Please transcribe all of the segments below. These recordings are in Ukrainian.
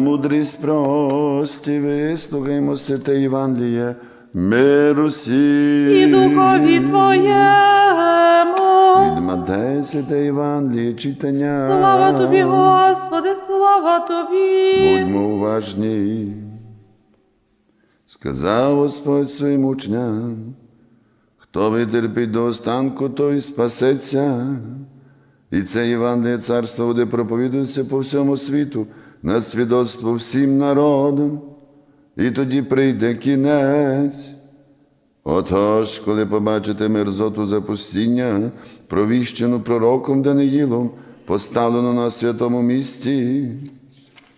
Мудрість прості, вислухаймо святе Євангеліє, миру всім. і духові Твоєму. Від Матея святе Євангеліє, читання. Слава тобі, Господи, слава тобі. Будьмо уважні. Сказав Господь своїм учням, хто витерпить до останку, той спасеться. І це Євангеліє царство буде проповідуватися по всьому світу на свідоцтво всім народам, і тоді прийде кінець. Отож, коли побачите мерзоту запустіння, провіщену пророком Даниїлом, поставлену на святому місці,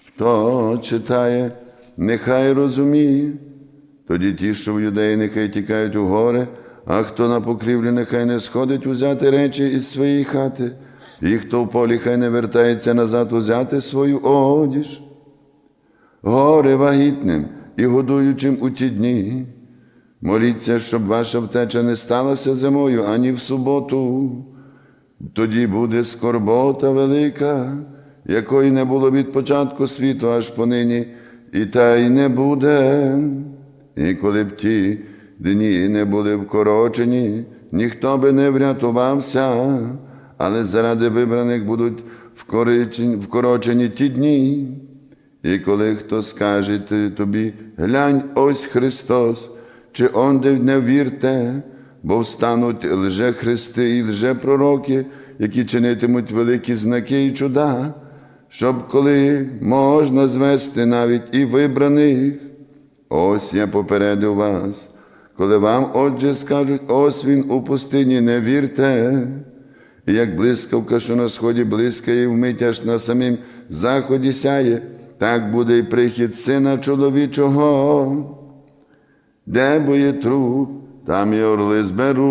хто читає, нехай розуміє. Тоді ті, що в юдеї, нехай тікають у гори, а хто на покрівлі, нехай не сходить узяти речі із своєї хати, і хто в полі, хай не вертається назад узяти свою одіж. Горе вагітним і годуючим у ті дні. Моліться, щоб ваша втеча не сталася зимою ані в суботу. Тоді буде скорбота велика, якої не було від початку світу аж понині, і та й не буде. І коли б ті дні не були вкорочені, ніхто би не врятувався, але заради вибраних будуть вкорочені, ті дні. І коли хто скаже тобі, глянь, ось Христос, чи онде не вірте, бо встануть лже-христи і лже-пророки, які чинитимуть великі знаки і чуда, щоб коли можна звести навіть і вибраних. Ось я попередив вас, коли вам, отже, скажуть, ось він у пустині, не вірте. І як блискавка, що на сході блискає, вмить аж на самім заході сяє, так буде і прихід сина чоловічого. Де бо є труп, там і орли зберуться.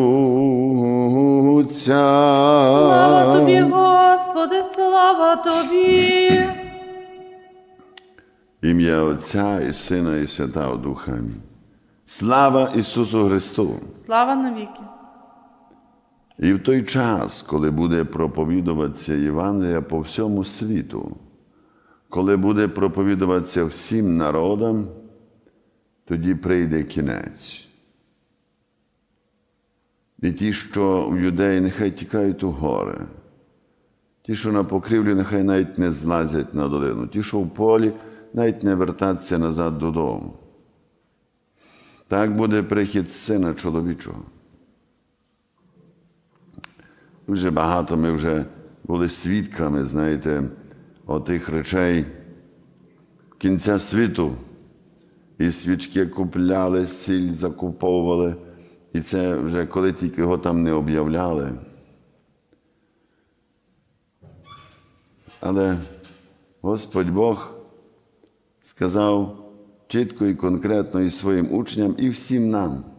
Слава тобі, Господи, слава тобі. Ім'я Отця і Сина, і Святого Духа. Слава Ісусу Христу! Слава навіки. І в той час, коли буде проповідуватися Євангелія по всьому світу, коли буде проповідуватися всім народам, тоді прийде кінець. І ті, що в юдеї, нехай тікають у гори, ті, що на покрівлі, нехай навіть не злазять на долину, ті, що в полі, навіть не вертаться назад додому. Так буде прихід сина чоловічого. Дуже багато ми вже були свідками, знаєте, отих речей кінця світу. І свічки купляли, сіль закуповували. І це вже коли тільки його там не об'являли. Але Господь Бог сказав чітко і конкретно і своїм учням, і всім нам.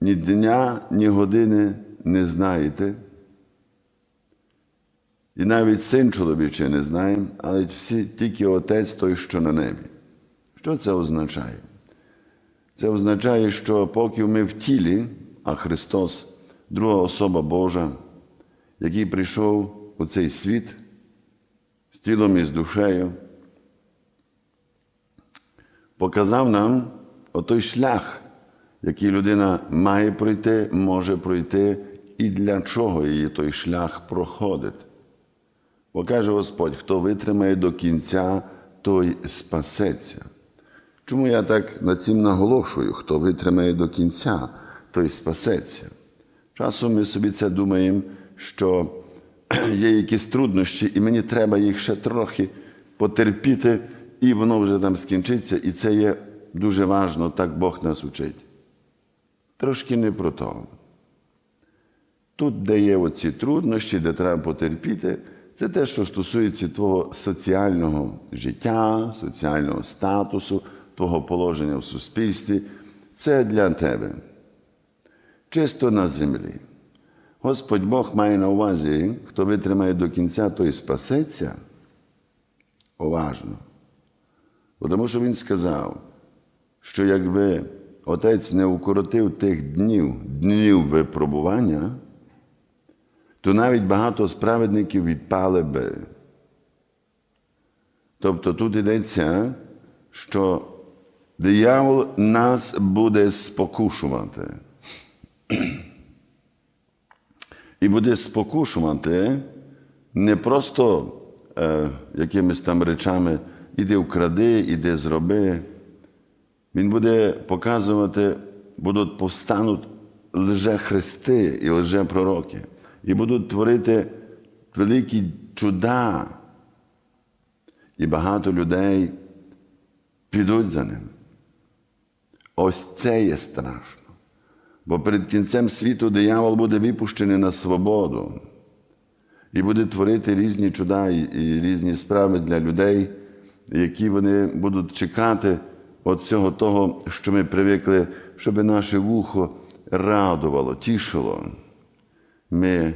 Ні дня, ні години не знаєте. І навіть син чоловічий не знаємо, але всі тільки Отець той, що на небі. Що це означає? Це означає, що поки ми в тілі, а Христос, друга особа Божа, який прийшов у цей світ з тілом і з душею, показав нам отой шлях, який людина має пройти, може пройти, і для чого її той шлях проходить. Бо каже Господь, хто витримає до кінця, той спасеться. Чому я так над цим наголошую? Хто витримає до кінця, той спасеться. Часом ми собі це думаємо, що є якісь труднощі, і мені треба їх ще трохи потерпіти, і воно вже там скінчиться. І це є дуже важно, так Бог нас учить. Трошки не про то. Тут, де є оці труднощі, де треба потерпіти, це те, що стосується твого соціального життя, соціального статусу, твого положення в суспільстві. Це для тебе. Чисто на землі. Господь Бог має на увазі, хто витримає до кінця, той спасеться. Уважно. Тому що Він сказав, що якби Отець не укоротив тих днів, днів випробування, то навіть багато справедників відпали би Тобто тут йдеться, що диявол нас буде спокушувати. І буде спокушувати не просто е, якимись там речами іди вкради, іди зроби. Він буде показувати, будуть повстануть лише хрести і лише пророки, і будуть творити великі чуда. І багато людей підуть за ним. Ось це є страшно. Бо перед кінцем світу диявол буде випущений на свободу і буде творити різні чуда і різні справи для людей, які вони будуть чекати от цього того, що ми привикли, щоб наше вухо радувало, тішило. Ми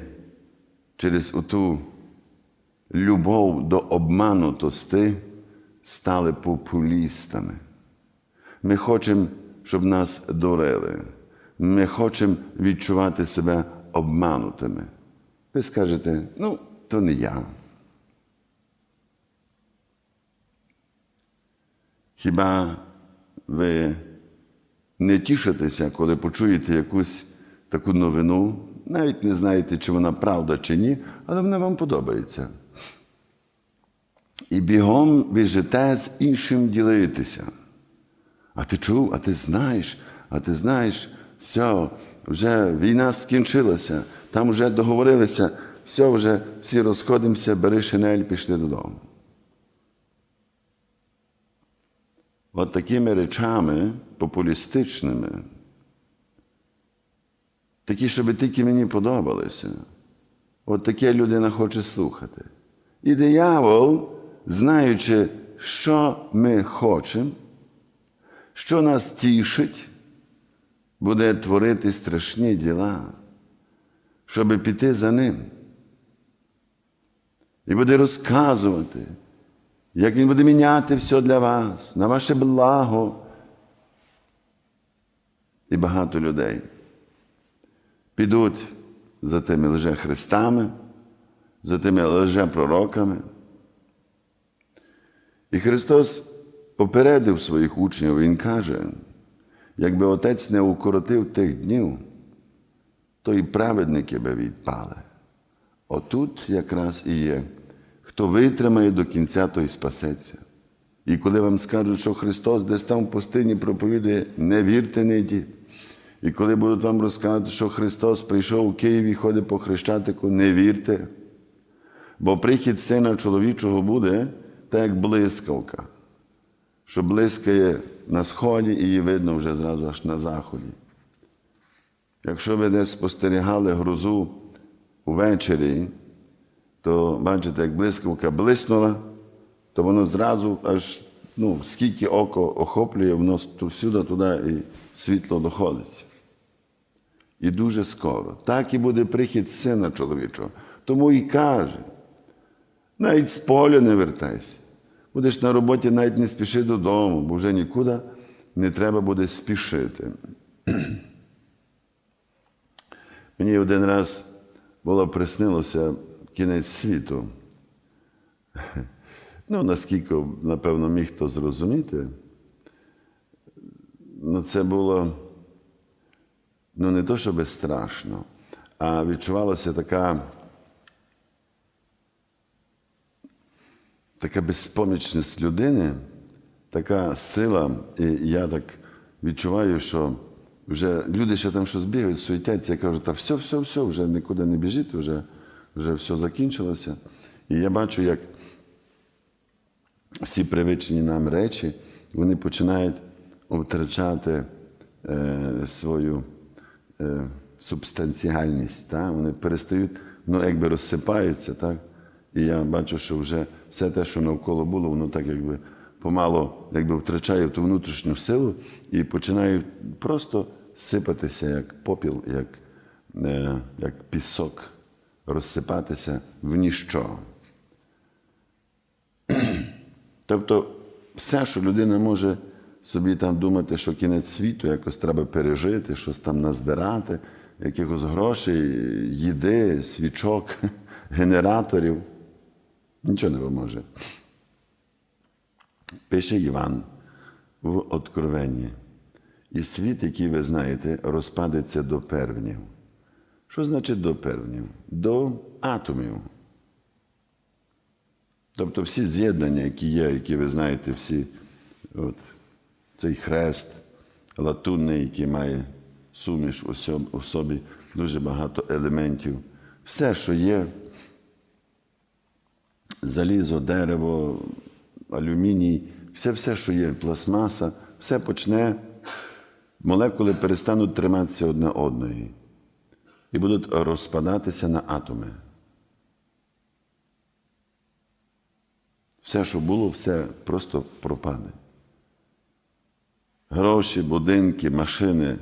через оту любов до обманутості стали популістами. Ми хочемо, щоб нас дурили. Ми хочемо відчувати себе обманутими. Ви скажете, ну, то не я. Хіба ви не тішитеся, коли почуєте якусь таку новину, навіть не знаєте, чи вона правда чи ні, але вона вам подобається. І бігом біжите з іншим ділитися. А ти чув, а ти знаєш, а ти знаєш, все, вже війна скінчилася, там вже договорилися, все, вже всі розходимося, бери шинель, пішли додому. От такими речами популістичними, такі, щоб тільки мені подобалися. От таке людина хоче слухати. І диявол, знаючи, що ми хочемо, що нас тішить, буде творити страшні діла, щоб піти за ним. І буде розказувати, як він буде міняти все для вас, на ваше благо. І багато людей підуть за тими лже-христами, за тими лже-пророками. І Христос попередив своїх учнів, Він каже, якби Отець не укоротив тих днів, то і праведники би відпали. Отут якраз і є. Хто витримає до кінця, той спасеться. І коли вам скажуть, що Христос десь там в пустині проповідує, не вірте, не. І коли будуть вам розказувати, що Христос прийшов у Києві, ходить по Хрещатику, не вірте. Бо прихід сина чоловічого буде так, як блискавка, що блискає на сході і її видно вже зразу аж на заході. Якщо ви десь спостерігали грозу увечері, то бачите, як блискавка блиснула, то воно зразу аж ну, скільки око охоплює, воно всюди туди і світло доходить. І дуже скоро. Так і буде прихід сина чоловічого. Тому і каже, навіть з поля не вертайся. Будеш на роботі, навіть не спіши додому, бо вже нікуди не треба буде спішити. Мені один раз було приснилося кінець світу. Ну, наскільки, напевно, міг хто зрозуміти, ну, це було ну, не то, щоб страшно, а відчувалася така, така безпомічність людини, така сила, і я так відчуваю, що вже люди ще там щось бігають, суетяться, я кажу, та все, все, все, вже нікуди не біжіть, вже, вже все закінчилося. І я бачу, як всі привичні нам речі, вони починають втрачати е, свою е, субстанціальність. Так? Вони перестають, ну, якби розсипаються. Так? І я бачу, що вже все те, що навколо було, воно так якби помало якби, втрачає ту внутрішню силу і починає просто сипатися як попіл, як, е, як пісок, розсипатися в ніщо. Тобто, все, що людина може собі там думати, що кінець світу якось треба пережити, щось там назбирати, якихось грошей, їди, свічок, генераторів, нічого не поможе. пише Іван в Откровенні. І світ, який ви знаєте, розпадеться до первнів. Що значить до первнів? До атомів. Тобто всі з'єднання, які є, які ви знаєте, всі, от, цей хрест латунний, який має суміш у собі дуже багато елементів. Все, що є, залізо, дерево, алюміній, все, все, що є, пластмаса, все почне, молекули перестануть триматися одне одної і будуть розпадатися на атоми. Все, що було, все просто пропаде. Гроші, будинки, машини,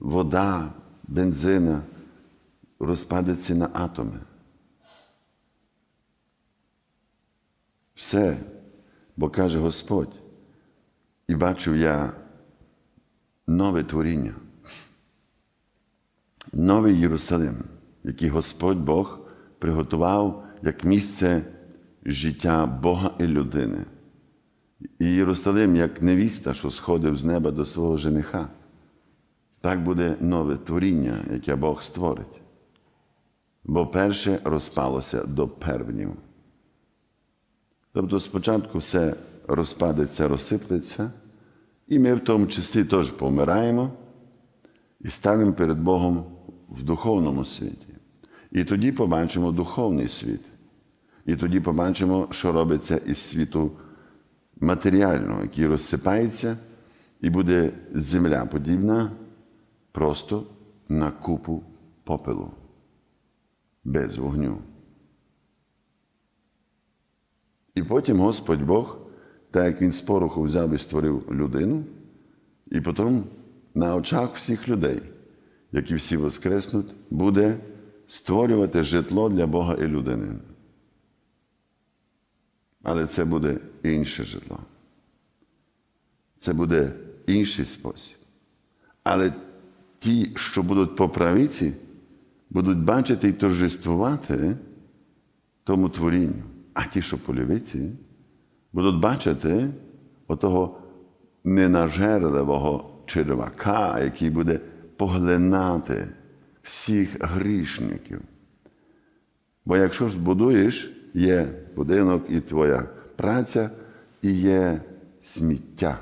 вода, бензина розпадеться на атоми. Все, бо каже Господь, і бачив я нове творіння, новий Єрусалим, який Господь Бог приготував як місце життя Бога і людини. І Єрусалим як невіста, що сходив з неба до свого жениха. Так буде нове творіння, яке Бог створить. Бо перше розпалося до первнів. Тобто спочатку все розпадеться, розсиплеться, і ми в тому числі теж помираємо і станемо перед Богом в духовному світі. І тоді побачимо духовний світ. І тоді побачимо, що робиться із світу матеріального, який розсипається, і буде земля подібна просто на купу попелу без вогню. І потім Господь Бог, так як Він з пороху взяв і створив людину, і потім на очах всіх людей, які всі воскреснуть, буде створювати житло для Бога і людини. Але це буде інше житло. Це буде інший спосіб. Але ті, що будуть по правиці, будуть бачити і торжествувати тому творінню. А ті, що по лівиці, будуть бачити отого ненажерливого червака, який буде поглинати всіх грішників. Бо якщо ж будуєш, є будинок і твоя праця, і є сміття,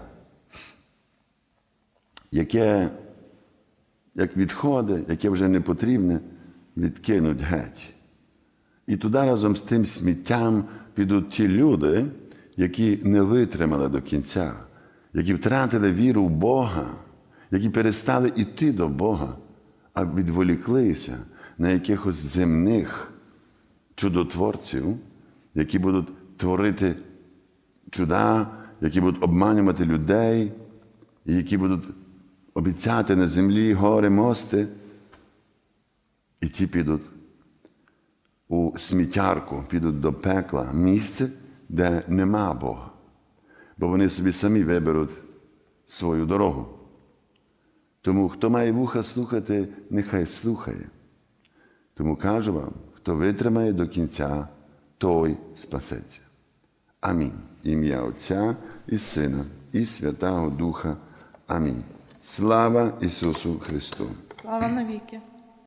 яке, як відходи, яке вже не потрібне, відкинуть геть. І туди разом з тим сміттям підуть ті люди, які не витримали до кінця, які втратили віру в Бога, які перестали йти до Бога, а відволіклися на якихось земних чудотворців, які будуть творити чуда, які будуть обманювати людей, які будуть обіцяти на землі гори, мости. І ті підуть у сміттярку, підуть до пекла, місце, де нема Бога. Бо вони собі самі виберуть свою дорогу. Тому хто має вуха слухати, нехай слухає. Тому кажу вам, хто витримає до кінця, той спасеться. Амінь. Ім'я Отця і Сина, і Святого Духа. Амінь. Слава Ісусу Христу! Слава навіки.